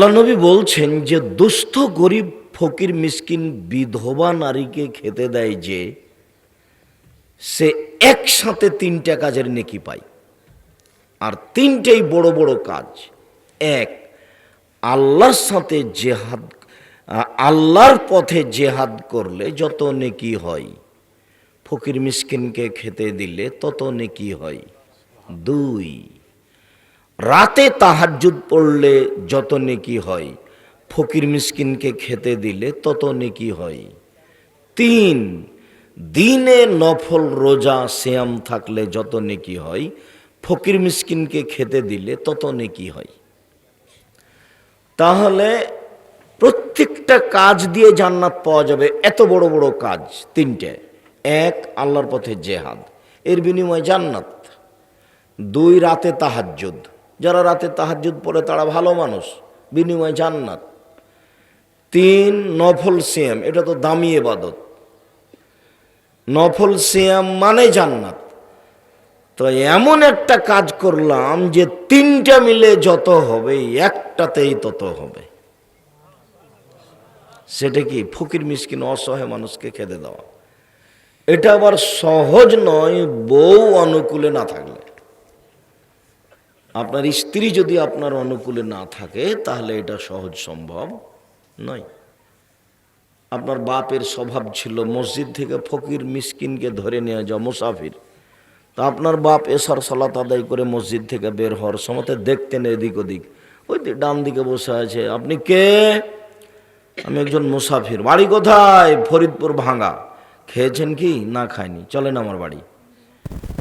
আল্লাহ নবী বলছেন যে, দুস্থ গরিব ফকির মিসকিন বিধবা নারীকে খেতে দেয় যে, সে একসাথে তিনটা কাজের নেকি পায়। আর তিনটেই বড় বড় কাজ। এক, আল্লাহর সাথে জেহাদ, আল্লাহর পথে জেহাদ করলে যত নেকি হয়, ফকির মিসকিনকে খেতে দিলে তত নেকি হয়। দুই রাতে তাহাজ্জুদ পড়লে যত নেকি হয়, ফকির মিসকিনকে খেতে দিলে তত নেকি হয়। তিন, দিনে নফল রোজা শ্যাম থাকলে যত নেকি হয়, ফকির মিসকিনকে খেতে দিলে তত নেকি হয়। তাহলে প্রত্যেকটা কাজ দিয়ে জান্নাত পাওয়া যাবে, এত বড় বড় কাজ, তিনটে। এক, আল্লাহর পথে জেহাদ, এর বিনিময়ে জান্নাত। দুই, রাতে তাহাজ্জুদ। যারা রাতে তাহাজ্জুদ পড়ে তারা ভালো মানুষ, বিনিময়ে জান্নাত। তিন, নফল সিয়াম, এটা তো দামি এবাদত। নফল সিয়াম মানে জান্নাত। তো এমন একটা কাজ করলাম যে তিনটা মিলে যত হবে, একটাতেই তত হবে। সেটা কি? ফকির মিসকিন অসহায় মানুষকে খেতে দেওয়া। এটা আবার সহজ নয়, বউ অনুকূলে না থাকলে। আপনার স্ত্রী যদি আপনার অনুকূলে না থাকে, তাহলে এটা সহজ সম্ভব নয়। আপনার বাপের স্বভাব ছিল মসজিদ থেকে ফকির মিসকিনকে ধরে নিয়ে যাও মুসাফির। তা আপনার বাপ এসার সালাত আদায় করে মসজিদ থেকে বের হওয়ার সময় দেখতেন এদিক ওদিক। ওই যে ডান দিকে বসে আছে, আপনি কে? আমি একজন মুসাফির। বাড়ি কোথায়? ফরিদপুর ভাঙা খেয়েছেন কি? না খায়নি চলেন আমার বাড়ি।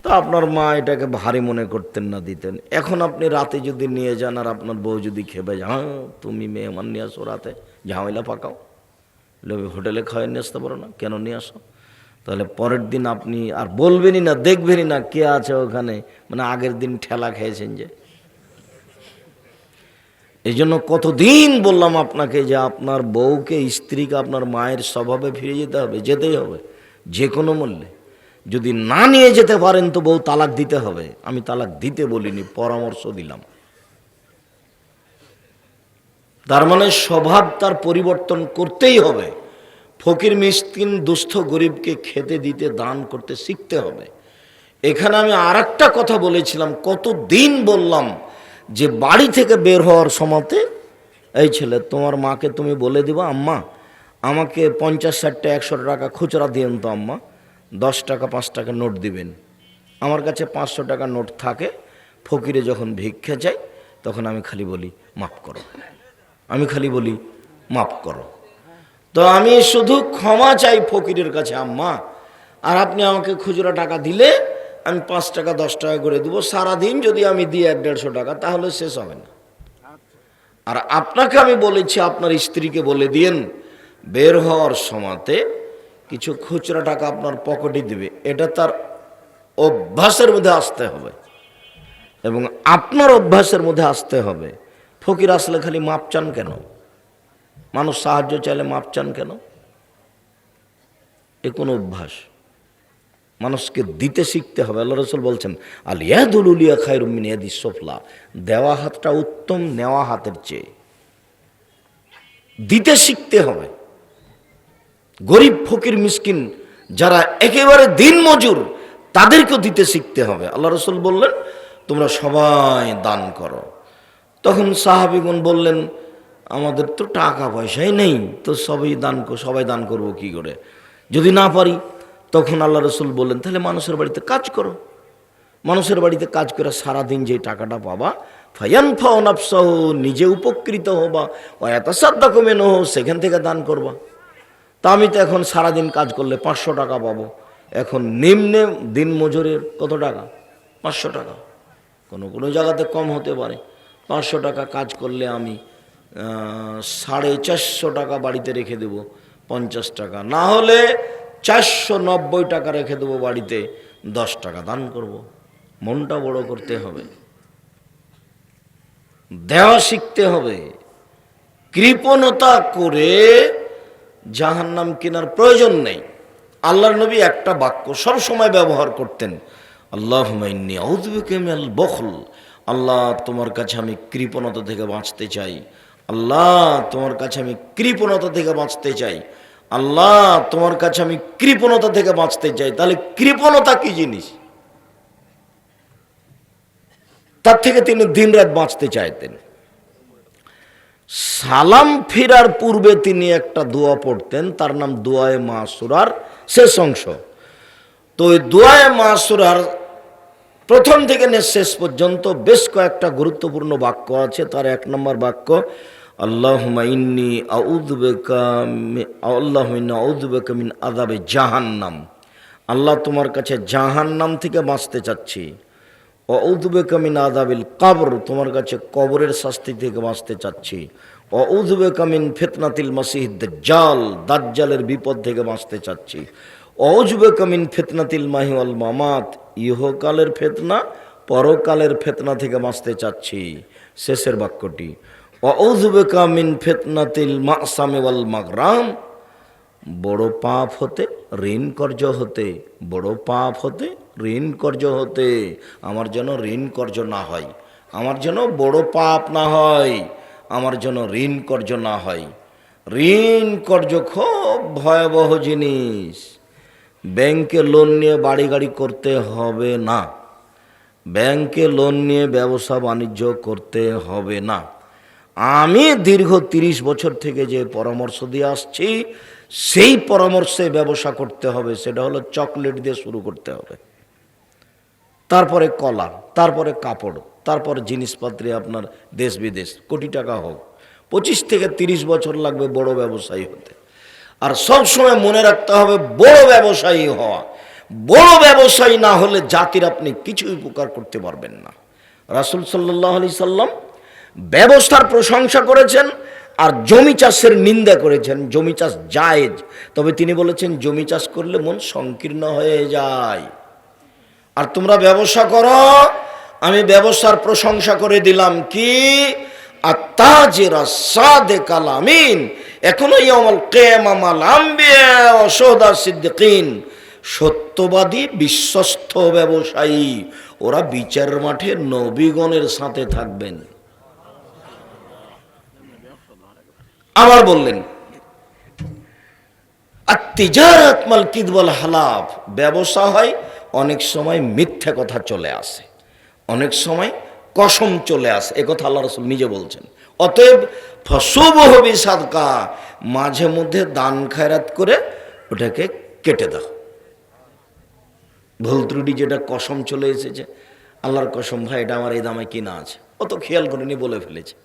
তা আপনার মা এটাকে ভারী মনে করতেন না দিতেন। এখন আপনি রাতে যদি নিয়ে যান আর আপনার বউ যদি খেবে "হ্যাঁ, তুমি মেহমান নিয়ে আসো রাতে ঝামেলা পাকাও। হোটেলে খাওয়াই নিয়ে আসতে পারো না কেন নিয়ে আসো? তাহলে পরের দিন আপনি আর বলবেনই না দেখবেনই না কে আছে ওখানে। মানে আগের দিন ঠেলা খেয়েছেন যে। এই জন্য কতদিন বললাম আপনাকে যে আপনার বউকে স্ত্রীকে আপনার মায়ের স্বভাবে ফিরে যেতে হবে যেতেই হবে যে কোনো মূল্যে। যদি না নিয়ে যেতে পারেন তো বউ তালাক দিতে হবে। আমি তালাক দিতে বলিনি, পরামর্শ দিলাম। তার মানে স্বভাব তার পরিবর্তন করতেই হবে। ফকির, মিসকিন, দুস্থ গরিবকে খেতে দিতে, দান করতে শিখতে হবে। এখানে আমি আর কথা বলেছিলাম কত দিন বললাম যে বাড়ি থেকে বের হওয়ার সময়তে, এই ছেলে, তোমার মাকে তুমি বলে দিবা, আম্মা, আমাকে পঞ্চাশ ষাটটা একশো টাকা খুচরা দিয়েন তো, আম্মা। দশ টাকা, পাঁচ টাকা নোট দিবেন। আমার কাছে পাঁচশো টাকা নোট থাকে, ফকিরে যখন ভিক্ষা চাই তখন আমি খালি বলি, মাফ করো। আমি খালি বলি, মাফ করো। তো আমি শুধু ক্ষমা চাই ফকিরের কাছে, আম্মা, আর আপনি আমাকে খুচরা টাকা দিলে আমি পাঁচ টাকা, দশ টাকা করে দেবো। সারাদিন যদি আমি দিই এক দেড়শো টাকা, তাহলে শেষ হবে না। আর আপনাকে আমি বলেছি, আপনার স্ত্রীকে বলে দিয়েন, বের হওয়ার সময়তে কিছু খুচরা টাকা আপনার পকেটে দিবে, এটা তার অভ্যাসের মধ্যে আসতে হবে। এবং আপনার অভ্যাসের মধ্যে আসতে হবে। ফকির আসলে খালি মাপ চান কেন? মানুষ সাহায্য চাইলে মাপ চান কেন? এ কোনো অভ্যাস। মানুষকে দিতে শিখতে হবে। আল্লাহ রসুল বলছেন আলিয়াদুল উলিয়া খায়রুমিন ইয়াদি সোফলা। দেওয়া হাতটা উত্তম নেওয়া হাতের চেয়ে। দিতে শিখতে হবে। গরিব ফকির মিসকিন যারা একেবারে দিন মজুর, তাদেরকেও দিতে শিখতে হবে। আল্লাহ রসুল বললেন, তোমরা সবাই দান করো। তখন সাহাবিগুন বললেন, আমাদের তো টাকা পয়সাই নেই, তো সবই দান সবাই দান করব কি করে? যদি না পারি, তখন আল্লাহ রসুল বললেন, তাহলে মানুষের বাড়িতে কাজ করো। মানুষের বাড়িতে কাজ করে সারাদিন যে টাকাটা পাবা ফায়ান ফাওনাফসহ নিজে উপকৃত হবা ও এত সাদ্দা কমে নহ সেখান থেকে দান করবা। তা আমি তো এখন সারাদিন কাজ করলে পাঁচশো টাকা পাবো। এখন নিম্নে দিন মজুরের কত টাকা? পাঁচশো টাকা। কোনো কোনো জায়গাতে কম হতে পারে। পাঁচশো টাকা কাজ করলে আমি সাড়ে চারশো টাকা বাড়িতে রেখে দেব, পঞ্চাশ টাকা। না হলে চারশো নব্বই টাকা রেখে দেবো বাড়িতে, দশ টাকা দান করব। মনটা বড় করতে হবে। দেওয়া শিখতে হবে। কৃপণতা করে জাহান্নাম কেনার প্রয়োজন নেই। আল্লাহর নবী একটা বাক্য সব সময় ব্যবহার করতেন আল্লাহ বখল। আল্লাহ, তোমার কাছে আমি কৃপণতা থেকে বাঁচতে চাই। আল্লাহ, তোমার কাছে আমি কৃপণতা থেকে বাঁচতে চাই। আল্লাহ, তোমার কাছে আমি কৃপণতা থেকে বাঁচতে চাই। তাহলে কৃপণতা কি জিনিস? তার থেকে তিনি দিনরাত বাঁচতে চাইতেন। সালাম ফিরার পূর্বে তিনি একটা দোয়া পড়তেন, তার নাম দোয়ায়ে মাসুরার শেষ অংশ। তো ওই দোয়ায়ে মাসুরার প্রথম থেকে শেষ পর্যন্ত বেশ কয়েকটা গুরুত্বপূর্ণ বাক্য আছে, তার এক নম্বর বাক্য আল্লাহ ইন্নি আউদ্বেকা আল্লাহ আউদ্বেকা মিন আদাবে জাহান্নাম। আল্লাহ তোমার কাছে জাহান্নাম থেকে বাঁচতে চাচ্ছি। অউদ্বেকা মিন আদাবিল কাবর, তোমার কাছে কবরের শাস্তি থেকে বাঁচতে চাচ্ছি। অউদ্বেকা মিন ফেতনাতিল মাসিহ জাল দাজ্জালের বিপদ থেকে বাঁচতে চাচ্ছি। অউজবেকা মিন ফেতনাতিল মাহিওয়াল মামাত, ইহকালের ফেতনা, পরকালের ফেতনা থেকে বাঁচতে চাচ্ছি। শেষের বাক্যটি অউজবেকা মিন ফেতনাতিল মাসামে ওয়াল মাগরাম, বড় পাপ হতে, ঋণ কর্য হতে, বড় পাপ হতে ঋণ কর্য হতে আমার যেন ঋণ কর্য না হয়, আমার যেন বড় পাপ না হয়, আমার যেন ঋণ কর্য না হয়। ঋণ কর্য খুব ভয়াবহ জিনিস। ব্যাংকে লোন নিয়ে বাড়ি গাড়ি করতে হবে না। ব্যাংকে লোন নিয়ে ব্যবসা বাণিজ্য করতে হবে না। আমি দীর্ঘ তিরিশ বছর থেকে যে পরামর্শ দিয়ে আসছি, সেই পরামর্শে ব্যবসা করতে হবে, সেটা হলো চকলেট দিয়ে শুরু করতে হবে। তারপরে কলা তারপরে কাপড়, তারপর জিনিসপত্রে আপনার দেশ বিদেশ, কোটি টাকা হোক। পঁচিশ থেকে তিরিশ বছর লাগবে বড় ব্যবসায়ী হতে। আর সব সময় মনে রাখতে হবে বড় ব্যবসায়ী হওয়া। বড় ব্যবসায়ী না হলে জাতির আপনি কিছু উপকার করতে পারবেন না। রাসুল সাল্লাহ আলি সাল্লাম ব্যবস্থার প্রশংসা করেছেন আর জমি চাষের নিন্দা করেছেন। জমি চাষ জায়েজ। তবে তিনি বলেছেন, জমি চাষ করলে মন সংকীর্ণ হয়ে যায়। আর তোমরা ব্যবসা করো, আমি ব্যবসার প্রশংসা করে দিলাম কি? আত্মাজেরা সাদে কালামিন এখনও ইয়ামাল কেমামাল আম্বিয়া অসহদা সিদ্দিকিন। সত্যবাদী, বিশ্বস্ত ব্যবসায়ী, ওরা বিচার মাঠে নবীগণের সাথে থাকবেন। আবার বললেন আর তিজারাত মাল কিদবল হালাফ, ব্যবসা হয় অনেক সময় মিথ্যা কথা চলে আসে। অনেক সময় কসম চলে আসে। এ কথা আল্লাহ রসুল নিজে বলছেন। অতএব ফসব হবি সাদকা মাঝে মধ্যে দান খায়রাত করে ওটাকে কেটে দাও। ভুল ত্রুটি যেটা কসম চলে এসেছে, আল্লাহর কসম ভাই, এটা আমার এই দামে কিনা আছে। অত খেয়াল করিনি, বলে ফেলেছে।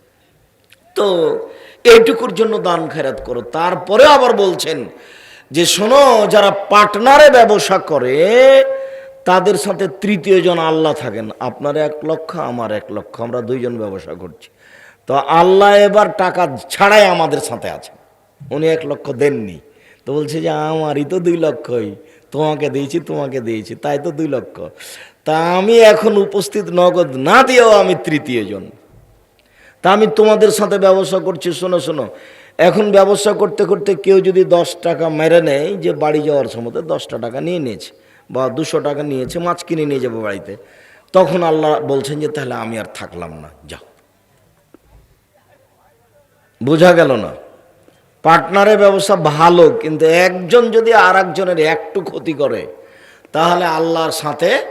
তো এইটুকুর জন্য দান খেরাত করো। তারপরে আবার বলছেন যে, শোনো, যারা পার্টনারে ব্যবসা করে তাদের সাথে তৃতীয় জন আল্লাহ থাকেন। আপনার এক লক্ষ, আমার এক লক্ষ, আমরা দুইজন ব্যবসা করছি। তো আল্লাহ এবার টাকা ছাড়াই আমাদের সাথে আছে। উনি এক লক্ষ দেননি। তো বলছে যে, আমারই তো দুই লক্ষই। তোমাকে দিয়েছি তোমাকে দিয়েছি, তাই তো দুই লক্ষ। তা আমি এখন উপস্থিত নগদ না দিয়েও আমি তৃতীয় জন। তা আমি তোমাদের সাথে ব্যবসা করছি, শোনো শোনো। এখন ব্যবসা করতে করতে কেউ যদি দশ টাকা মেরে নেয় যে বাড়ি যাওয়ার সময় দশটা টাকা নিয়ে নিয়েছে। বা দুশো টাকা নিয়েছে, মাছ কিনে নিয়ে যাব বাড়িতে। তখন আল্লাহ বলছেন যে, তাহলে আমি আর থাকলাম না, যাও। বোঝা গেল না? পার্টনারের ব্যবসা ভালো, কিন্তু একজন যদি আর একজনের একটু ক্ষতি করে, তাহলে আল্লাহর সাথে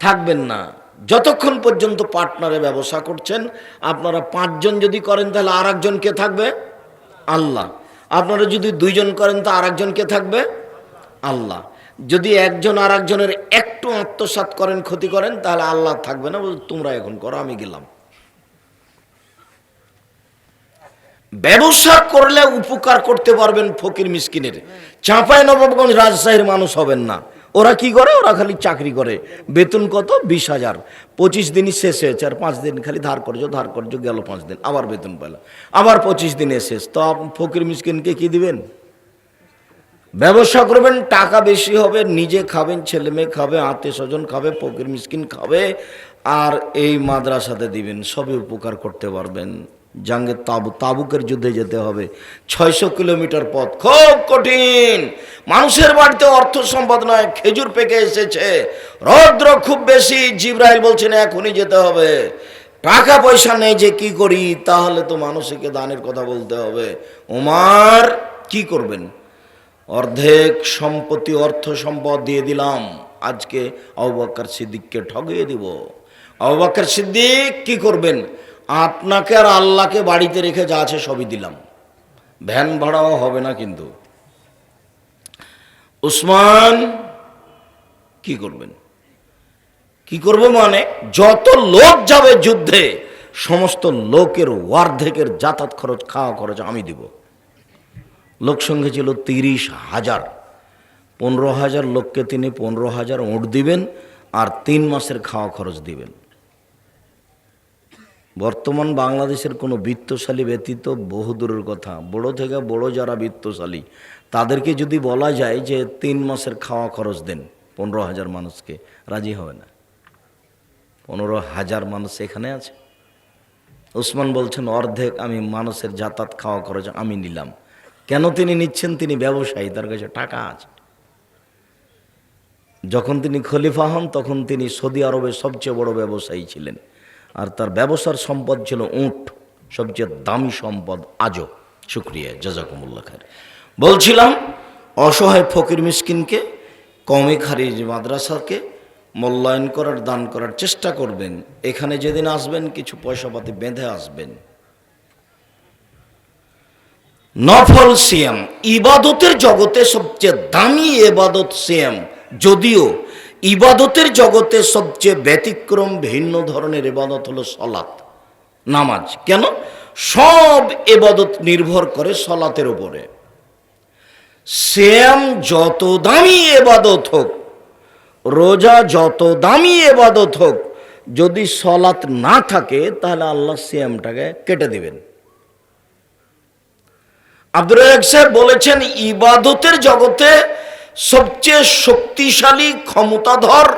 থাকবেন না। যতক্ষণ পর্যন্ত পার্টনারে ব্যবসা করছেন, আপনারা পাঁচজন যদি করেন, তাহলে আর কে থাকবে? আল্লাহ। আপনারা যদি দুইজন করেন, তা আর কে থাকবে? আল্লাহ। যদি একজন আর একজনের একটু আত্মসাত করেন, ক্ষতি করেন, তাহলে আল্লাহ থাকবে না। তোমরা এখন করো, আমি গেলাম। ব্যবসা করলে উপকার করতে পারবেন ফকির মিসকিনের। চাঁপায় নবাবগঞ্জ রাজশাহীর মানুষ হবেন না। ওরা কি করে? ওরা খালি চাকরি করে। বেতন কত? বিশ হাজার। পঁচিশ দিনই শেষ হয়েছে, আর পাঁচ দিন খালি ধার করছ ধার করছ, গেল পাঁচ দিন, আবার বেতন পেল আবার পঁচিশ দিনে শেষ। তো ফকির মিসকিনকে কি দিবেন? ব্যবসা করবেন, টাকা বেশি হবে, নিজে খাবেন, ছেলে মেয়ে খাবে, আত্মীয় স্বজন খাবে, ফকির মিসকিন খাবে, আর এই মাদ্রাসাতে দিবেন, সবই উপকার করতে পারবেন। জাঙ্গে তাবু, তাবুকের যুদ্ধে যেতে হবে। ছয়শো কিলোমিটার পথ, খুব কঠিন। মানুষের বাড়িতে অর্থ সম্পদ নয়, খেজুর পেকে এসেছে। রৌদ্র খুব বেশি, জিব্রাইল বলছেন, এখনই যেতে হবে। টাকা পয়সা নেই যে কি করি, তাহলে তো মানুষকে দানের কথা বলতে হবে। ওমার, কি করবেন? অর্ধেক সম্পত্তি, অর্থ সম্পদ দিয়ে দিলাম। আজকে আবাক্কার সিদ্দিককে ঠগিয়ে দিব। আবাক্কার সিদ্দিক কি করবেন? আপনাকে আর আল্লাহকে বাড়িতে রেখে যা আছে সবই দিলাম। ভ্যান ভাড়াও হবে না কিন্তু। উসমান কি করবেন? কি করব মানে যত লোক যাবে যুদ্ধে, সমস্ত লোকের অর্ধেকের যাতায়াত খরচ, খাওয়া খরচ আমি দিব। লোক সংখ্যা ছিল তিরিশ হাজার। পনেরো হাজার লোককে তিনি পনেরো হাজার ওঁট দিবেন আর তিন মাসের খাওয়া খরচ দিবেন। বর্তমান বাংলাদেশের কোনো বিত্তশালী ব্যতীত বহু দূরের কথা। বড় থেকে বড় যারা বিত্তশালী, তাদেরকে যদি বলা যায় যে তিন মাসের খাওয়া খরচ দেন পনেরো হাজার মানুষকে, রাজি হবে না। পনেরো হাজার মানুষ এখানে আছে। উসমান বলছেন, অর্ধেক আমি মানুষের যাতায়াত খাওয়া খরচ আমি নিলাম। কেন তিনি নিচ্ছেন? তিনি ব্যবসায়ী, তার কাছে টাকা আছে। যখন তিনি খলিফা হন, তখন তিনি সৌদি আরবের সবচেয়ে বড় ব্যবসায়ী ছিলেন। আর তার ব্যবসার সম্পদ ছিল উঁট, সবচেয়ে দামি সম্পদ আজও। শুক্রিয়া জাজাকুমুল্লা খার বলছিলাম, অসহায় ফকির মিসকিনকে কমে খারিজ মাদ্রাসাকে মূল্যায়ন করার, দান করার চেষ্টা করবেন। এখানে যেদিন আসবেন, কিছু পয়সাপাতি বেঁধে আসবেন। নফল সিয়াম ইবাদতের জগতে সবচেয়ে দামি এবাদত সিয়াম যদিও ইবাদতের জগতে সবচেয়ে ব্যতিক্রম ভিন্ন ধরনের এবাদত হলো সলাৎ নামাজ। কেন? সব এবাদত নির্ভর করে সলাতের উপরে। শ্যাম যত দামি এবাদত হোক, রোজা যত দামি এবাদত হোক, যদি সলাৎ না থাকে, তাহলে আল্লাহ শ্যামটাকে কেটে দিবেন। আব্দুর সাহেব বলেছেন, ইবাদতের জগতে সবচেয়ে শক্তিশালী, ক্ষমতাধর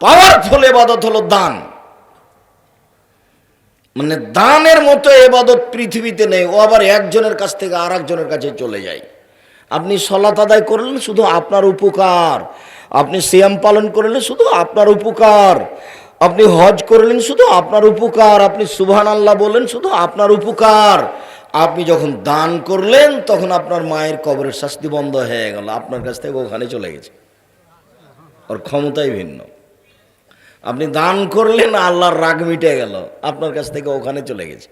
পাওয়ারফুল এবাদত হলো দান। মানে দানের মতো এবাদত পৃথিবীতে নেই, ও আবার একজনের কাছ থেকে আর একজনের কাছে চলে যায়। আপনি সলাত আদায় করলেন, শুধু আপনার উপকার। আপনি সিয়াম পালন করলেন, শুধু আপনার উপকার। আপনি হজ করলেন, শুধু আপনার উপকার। আপনি সুবহান আল্লাহ বললেন, শুধু আপনার উপকার। আপনি যখন দান করলেন, তখন আপনার মায়ের কবরের শাস্তি বন্ধ হয়ে গেল। আপনার কাছ থেকে ওখানে চলে গেছে। ওর ক্ষমতাই ভিন্ন। আপনি দান করলেন, আল্লাহর রাগ মিটে গেল। আপনার কাছ থেকে ওখানে চলে গেছে।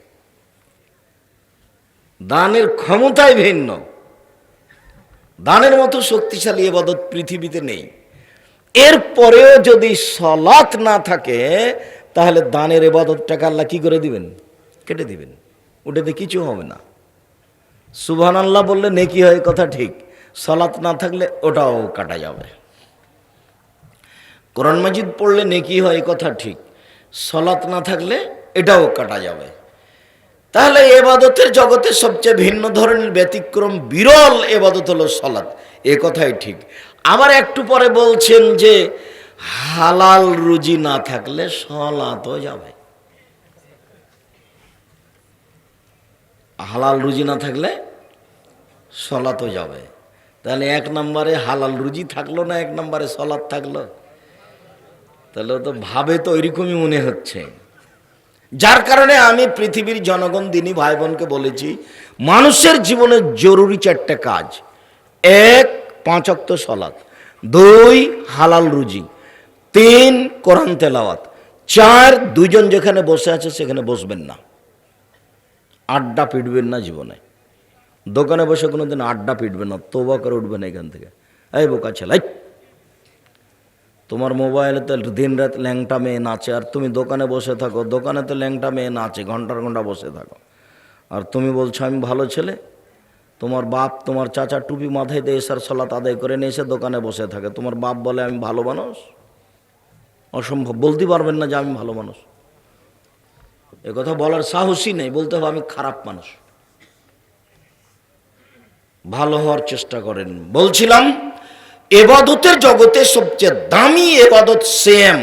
দানের ক্ষমতাই ভিন্ন। দানের মতো শক্তিশালী এবাদত পৃথিবীতে নেই। এরপরেও যদি সলাৎ না থাকে, তাহলে দানের এবাদতটাকে আল্লাহ কি করে দিবেন? কেটে দিবেন। ওটাতে কিছু হবে না। সুবহান আল্লাহ বললে নেকি হয়, কথা ঠিক। সলাৎ না থাকলে ওটাও কাটা যাবে। কোরআন মাজিদ পড়লে নেকি হয়, কথা ঠিক। সলাত না থাকলে এটাও কাটা যাবে। তাহলে এবাদতের জগতে সবচেয়ে ভিন্ন ধরনের ব্যতিক্রম, বিরল এবাদত হলো সলাৎ এ কথাই ঠিক। আবার একটু পরে বলছেন যে, হালাল রুজি না থাকলে সলাতও যাবে। হালাল রুজি না থাকলে সলাতও যাবে। তাহলে এক নম্বরে হালাল রুজি থাকল না, এক নম্বরে সলাৎ থাকল? তাহলে তো ভাবে তো ওইরকমই মনে হচ্ছে। যার কারণে আমি পৃথিবীর জনগণ দিনই ভাই বোনকে বলেছি, মানুষের জীবনে জরুরি চারটে কাজ। এক পাঁচক্ত সলাৎ। দুই, হালাল রুজি। তিন, কোরআন তেলাওয়াত। চার দুজন যেখানে বসে আছে সেখানে বসবেন না। আড্ডা পিটবেন না জীবনে। দোকানে বসে কোনো দিন আড্ডা পিটবেন না তোবা করে উঠবেন এখান থেকে। এই বোকা ছেলে তোমার মোবাইলে তো দিন রাত ল্যাংটা মেয়ে নাচে, আর তুমি দোকানে বসে থাকো, দোকানে তো ল্যাংটা মেয়ে নাচে, ঘণ্টার ঘণ্টা বসে থাকো। আর তুমি বলছো, আমি ভালো ছেলে? তোমার বাপ, তোমার চাচা টুপি মাথায় দিয়ে এসার সলাত আদায় করে নিয়ে এসে দোকানে বসে থাকে। তোমার বাপ বলে, আমি ভালো মানুষ? অসম্ভব বলতে পারবেন না যে, আমি ভালো মানুষ। এ কথা বলার সাহসই নেই, বলতে হবে আমি খারাপ মানুষ। ভালো হওয়ার চেষ্টা করেন। বলছিলাম, এবাদতের জগতে সবচেয়ে দামি এবাদত সেম।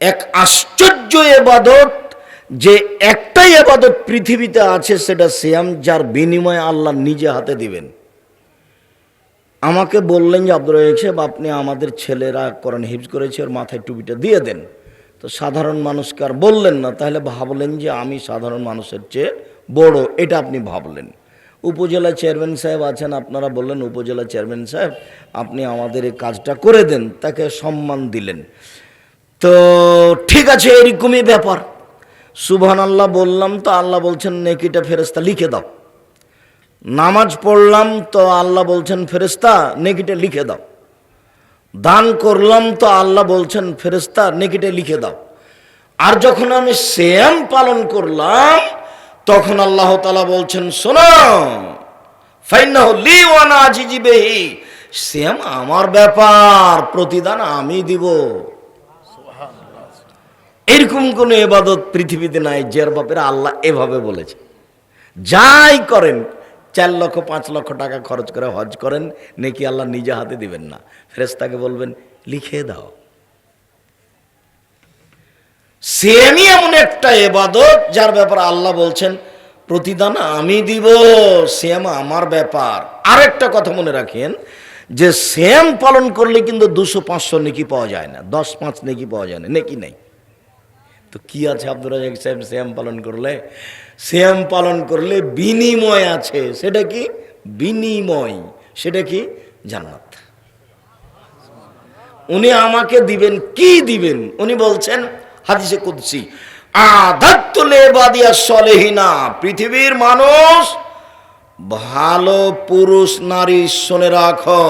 এক আশ্চর্য এবাদত, যে একটাই এবাদত পৃথিবীতে আছে, সেটা সেম, যার বিনিময়ে আল্লাহ নিজে হাতে দিবেন। আমাকে বললেন যে আব্দুল সাহেব, আপনি আমাদের ছেলেরা কোরআন হিফজ করেছে, ওর মাথায় টুপিটা দিয়ে দেন। তো সাধারণ মানুষকে আর বললেন না, তাহলে ভাবলেন যে আমি সাধারণ মানুষের চেয়ে বড়, এটা আপনি ভাবলেন। উপজেলা চেয়ারম্যান সাহেব আছেন, আপনারা বললেন, উপজেলা চেয়ারম্যান সাহেব, আপনি আমাদের এই কাজটা করে দেন, তাকে সম্মান দিলেন। তো ঠিক আছে, এরকমই ব্যাপার। সুবহান আল্লাহ বললাম, তো আল্লাহ বলছেন, নেকিটা ফেরেস্তা লিখে দাও। নামাজ পড়লাম, তো আল্লাহ বলছেন ফেরেস্তা নেকিটা লিখে দাও। দান করলাম তো আল্লাহ বলছেন ফেরেস্তা নেকিটা লিখে দাও। আর যখন আমি শ্যাম পালন করলাম, তখন আল্লাহ তালা বলছেন, শোনো শ্যাম আমার ব্যাপার, প্রতিদান আমি দিব। এরকম কোন এবাদত পৃথিবীতে নাই, যার ব্যাপারে আল্লাহ এভাবে বলেছে। যাই করেন চার লক্ষ, পাঁচ লক্ষ টাকা খরচ করে হজ করেন, নাকি আল্লাহ নিজে হাতে দিবেন না। ফেরেস্তাকে বলবেন, লিখে দাও। সেমই এমন একটা এবাদত, যার ব্যাপারে আল্লাহ বলছেন, প্রতিদান আমি দিব, সেম আমার ব্যাপার। আরেকটা কথা মনে রাখেন, যে সেম পালন করলে কিন্তু দুশো, পাঁচশো নেকি পাওয়া যায় না, দশ, পাঁচ নেকি পাওয়া যায় না, নেকি নেই। তো কি আছে আব্দুর রাজাক সাহেব শ্যাম পালন করলে? শ্যাম পালন করলে বিনিময় আছে, সেটা কি? বিনিময়, সেটা কি? জান্নাত। উনি আমাকে দিবেন, কি দিবেন? উনি বলছেন হাদিসে কুদসি পৃথিবীর মানুষ ভালো পুরুষ নারী শুনে রাখো।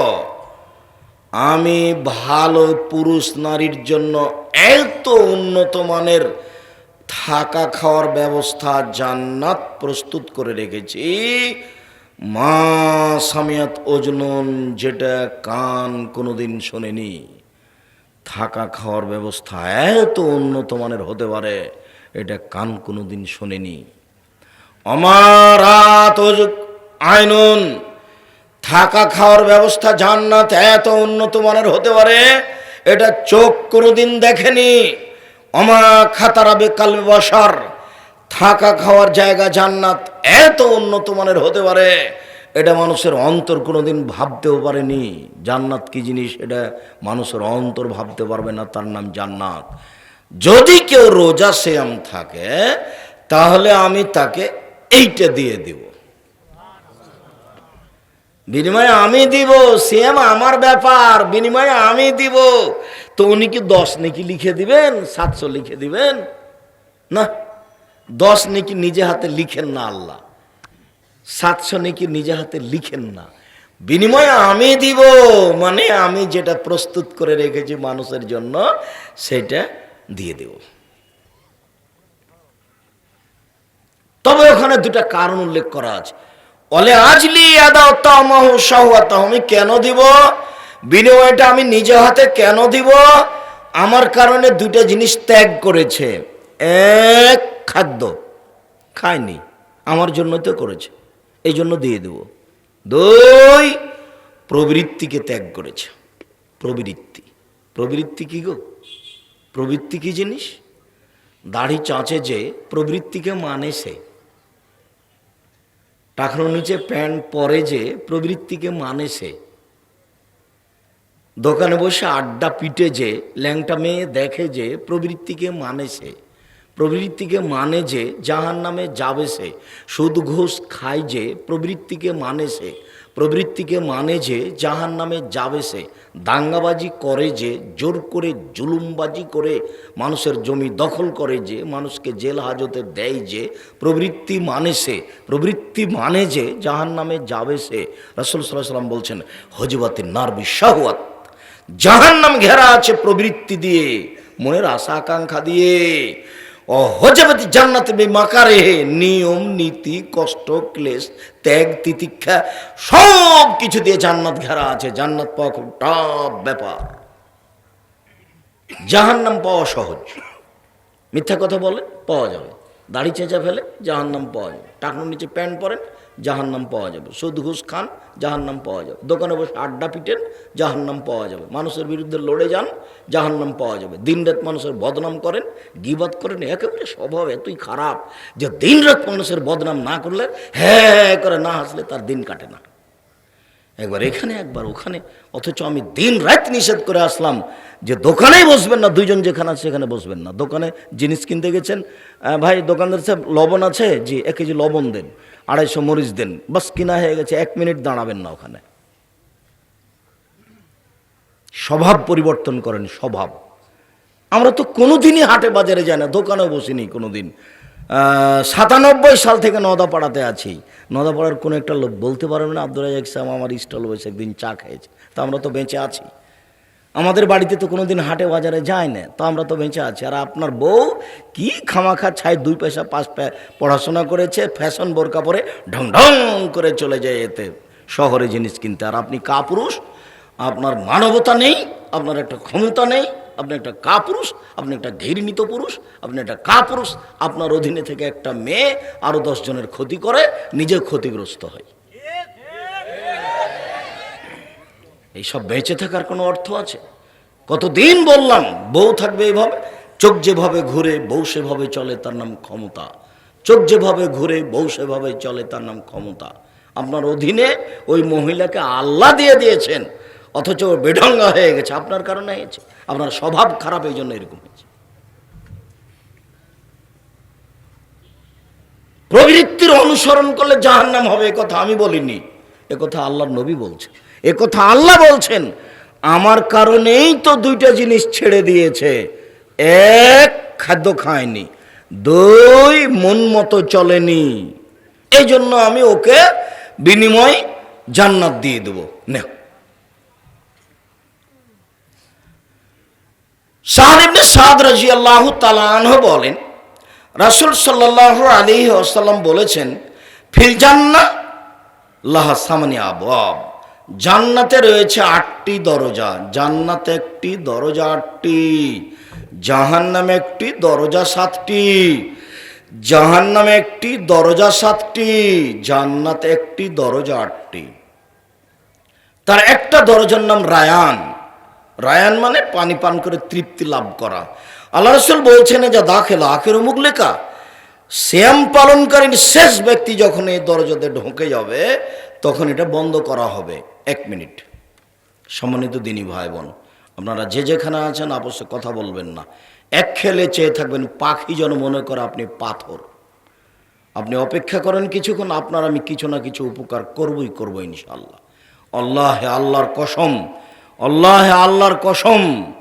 আমি ভালো পুরুষ নারীর জন্য এত উন্নত মানের থাকা খাওয়ার ব্যবস্থা জান্নাত প্রস্তুত করে রেখেছি। মা সামিয়াত ওজনন যেটা কান কোনোদিন শোনেনি। থাকা খাওয়ার ব্যবস্থা এত উন্নত মানের হতে পারে, এটা কান কোনোদিন শোনেনি। অমারাত আইনুন থাকা খাওয়ার ব্যবস্থা জান্নাত এত উন্নত মানের হতে পারে, এটা চোখ কোনোদিন দেখেনি। অমা খাতারাবে কালবে বসার থাকা খাওয়ার জায়গা জান্নাত এত উন্নত মানের হতে পারে, এটা মানুষের অন্তর কোনোদিন ভাবতেও পারেনি। জান্নাত কি জিনিস, এটা মানুষের অন্তর ভাবতে পারবে না, তার নাম জান্নাত। যদি কেউ রোজা শ্যাম থাকে, তাহলে আমি তাকে এইটা দিয়ে দিব। বিনিময়ে আমি দিব সেম আমার ব্যাপার, বিনিময়ে আমি দিব। তো উনি কি দশ নাকি লিখে দিবেন, সাতশো লিখে দিবেন? না, দশ নাকি নিজে হাতে লিখেন না আল্লাহ। সাতশো নাকি নিজে হাতে লিখেন না। বিনিময়ে আমি দিব মানে আমি যেটা প্রস্তুত করে রেখেছি মানুষের জন্য, সেটা দিয়ে দেব। তবে ওখানে দুটা কারণ উল্লেখ করা আছে। অলে আজলি আমি কেন দিব? বিনিময়টা আমি নিজে হাতে কেন দিব? আমার কারণে দুটা জিনিস ত্যাগ করেছে। এক, খাদ্য। খায়নি আমার জন্য তো করেছে। এই জন্য দিয়ে দেব। দুই, প্রবৃত্তিকে ত্যাগ করেছে। প্রবৃত্তি। প্রবৃত্তি কি গো? প্রবৃত্তি কি জিনিস? দাড়ি চাঁচে যে প্রবৃত্তিকে মানে সে। টাকার নিচে প্যান্ট পরে যে প্রবৃত্তিকে মানে সে। দোকানে বসে আড্ডা পিটে যে, ল্যাংটা মেয়ে দেখে যে প্রবৃত্তিকে মানে সে। প্রবৃত্তিকে মানে যে জাহান নামে যাবে সে। সুদ ঘোষ খায় যে প্রবৃত্তিকে মানে সে। প্রবৃত্তিকে মানে যে জাহান নামে যাবে সে, দাঙ্গাবাজি করে যে, জোর করে জুলুমবাজি করে মানুষের জমি দখল করে যে, মানুষকে জেল হাজতে দেয় যে, প্রবৃত্তি মানে সে, প্রবৃত্তি মানে যে জাহান নামে যাবে সে। রসুল সাল্লাম বলছেন হজবাতি নারবি শাহওয়াত জাহান নাম ঘেরা আছে প্রবৃত্তি দিয়ে, মনের আশা আকাঙ্ক্ষা দিয়ে। ও হজবতী জান্নাতে মাকারে নিয়ম, নীতি, কষ্ট, ক্লেশ, ত্যাগ, তিতিক্ষা, সব কিছু দিয়ে জান্নাত ঘেরা আছে। জান্নাত পাওয়া খুব টাপ ব্যাপার। জাহান্নাম পাওয়া সহজ। মিথ্যা কথা বলে, পাওয়া যাবে। দাড়ি চেঁচা ফেলে, জাহান্নাম পাওয়া যাবে। টাকনোর নিচে প্যান্ট পরেন জাহান্নাম পাওয়া যাবে। সুদ ঘুষ খান, জাহান্নাম পাওয়া যাবে। দোকানে বসে আড্ডা পিটেন, জাহান্নাম পাওয়া যাবে। মানুষের বিরুদ্ধে লড়ে যান, জাহান্নাম পাওয়া যাবে। দিনরাত মানুষের বদনাম করেন গিবাদ করেন, একেবারে স্বভাব এতই খারাপ যে দিনরাত মানুষের বদনাম না করলে হ্যাঁ করে না হাসলে তার দিন কাটে না। একবার এখানে, একবার ওখানে। অথচ আমি দিন রাত নিষেধ করে আসলাম যে দোকানেই বসবেন না, দুইজন যেখানে আছে সেখানে বসবেন না। দোকানে জিনিস কিনতে গেছেন ভাই দোকানদার সাহেব, লবণ আছে? জি, এক কেজি লবণ দেন। আড়াইশো মরিচ দেন। বাস কিনা হয়ে গেছে, এক মিনিট দাঁড়াবেন না ওখানে। স্বভাব পরিবর্তন করেন, স্বভাব। আমরা তো কোনোদিনই হাটে বাজারে যাই না, দোকানেও বসিনি কোনোদিন। সাতানব্বই সাল থেকে নদাপাড়াতে আছি। নদাপাড়ার কোনো একটা লোক বলতে পারবে না আব্দুল রাজাক সাহেব, আমার স্টল বসে একদিন চা খেয়েছে। তা আমরা তো বেঁচে আছি। আমাদের বাড়িতে তো কোনোদিন হাটে বাজারে যায় না, তো আমরা তো বেঁচে আছি। আর আপনার বউ কি খামাখা ছাই দুই পয়সা, পাঁচ পড়াশোনা করেছে, ফ্যাশন বোরকা পরে ঢং ঢং করে চলে যায় এতে। শহরে জিনিস কিনতে। আর আপনি কাপুরুষ, আপনার মানবতা নেই, আপনার একটা ক্ষমতা নেই, আপনি একটা কাপুরুষ, আপনি একটা ঘৃণিত পুরুষ, আপনি একটা কাপুরুষ, আপনার অধীনে থেকে একটা মেয়ে আরও দশজনের ক্ষতি করে নিজে ক্ষতিগ্রস্ত হয়। এইসব বেঁচে থাকার কোনো অর্থ আছে? কতদিন বললাম, বউ থাকবে এইভাবে চোখ যেভাবে ঘুরে বউ সেভাবে চলে তার নাম ক্ষমতা। চোখ যেভাবে ঘুরে বউ সেভাবে চলে তার নাম ক্ষমতা। আপনার অধীনে ওই মহিলাকে আল্লাহ দিয়ে দিয়েছেন, অথচ ও বেঢঙ্গা হয়ে গেছে। আপনার কারণে হয়েছে। আপনার স্বভাব খারাপ এই জন্য এরকম হয়েছে। প্রবৃত্তির অনুসরণ করলে জাহান্নাম হবে কথা আমি বলিনি। কথা আল্লাহর নবী বলছেন এ কথা আল্লাহ বলছেন, আমার কারণেই তো দুইটা জিনিস ছেড়ে দিয়েছে। এক, খাদ্য খায়নি। দুই, মন মতো চলেনি। এই জন্য আমি ওকে বিনিময় জান্নাত দিয়ে দেবো। না সাহানিবনে সাদ রাজি আল্লাহ বলেন, রাসুল সাল্লাহ আলী আসাল্লাম বলেছেন, ফিল জান্না লাহা সামানি আবাব জান্নাতে রয়েছে আটটি দরজা। জান্নাতে একটি দরজা আটটি জাহান নামে একটি দরজা সাতটি জাহান নামে একটি দরজা সাতটি, জান্নাতে একটি দরজা আটটি। তার একটা দরজার নাম রায়ান। রায়ান মানে পানি পান করে তৃপ্তি লাভ করা। আল্লাহ রসুল বলছেন যা দাখেলা, আখের মুখ লেখা? শ্যাম পালনকারীর শেষ ব্যক্তি যখন এই দরজাতে ঢোকে যাবে, তখন এটা বন্ধ করা হবে। এক মিনিট। সম্মানিত দিনী ভাই বোন আপনারা যে যেখানে আছেন অবশ্যই কথা বলবেন না। এক খেলে চেয়ে থাকবেন, পাখি যেন মনে করে আপনি পাথর। আপনি অপেক্ষা করেন কিছুক্ষণ, আপনার আমি কিছু না কিছু উপকার করবই, করব ইনশাল্লাহ আল্লাহ আল্লাহর কসম, আল্লাহ আল্লাহর কসম,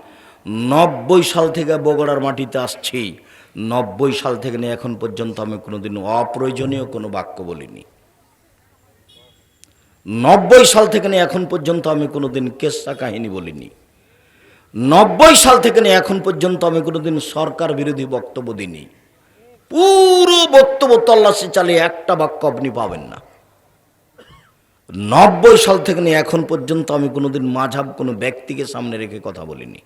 নব্বই সাল থেকে বগড়ার মাটিতে আসছি। নব্বই সাল থেকে নিয়ে এখন পর্যন্ত আমি কোনোদিন অপ্রয়োজনীয় কোনো বাক্য বলিনি। নব্বই সাল থেকে নিয়ে এখন পর্যন্ত আমি কোনোদিন কেসা কাহিনী বলিনি। নব্বই সাল থেকে নিয়ে এখন পর্যন্ত আমি কোনোদিন সরকার বিরোধী বক্তব্য দিইনি। পুরো বক্তব্য তল্লাশি চালিয়ে একটা বাক্য আপনি পাবেন না। নব্বই সাল থেকে নিয়ে এখন পর্যন্ত আমি কোনোদিন মাঝাব কোনো ব্যক্তিকে সামনে রেখে কথা বলিনি।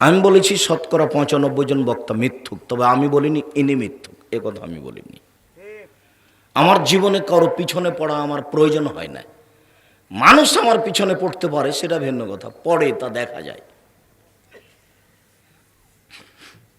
আমি বলেছি শতকরা পঁচানব্বই জন বক্তা মিথ্যুক, তবে আমি বলিনি, ইনি মিথ্যুক, এ কথা আমি বলিনি। আমার জীবনে কারও পিছনে পড়া আমার প্রয়োজন হয় না। মানুষ আমার পিছনে পড়তে পারে, সেটা ভিন্ন কথা। পড়ে তা দেখা যায়।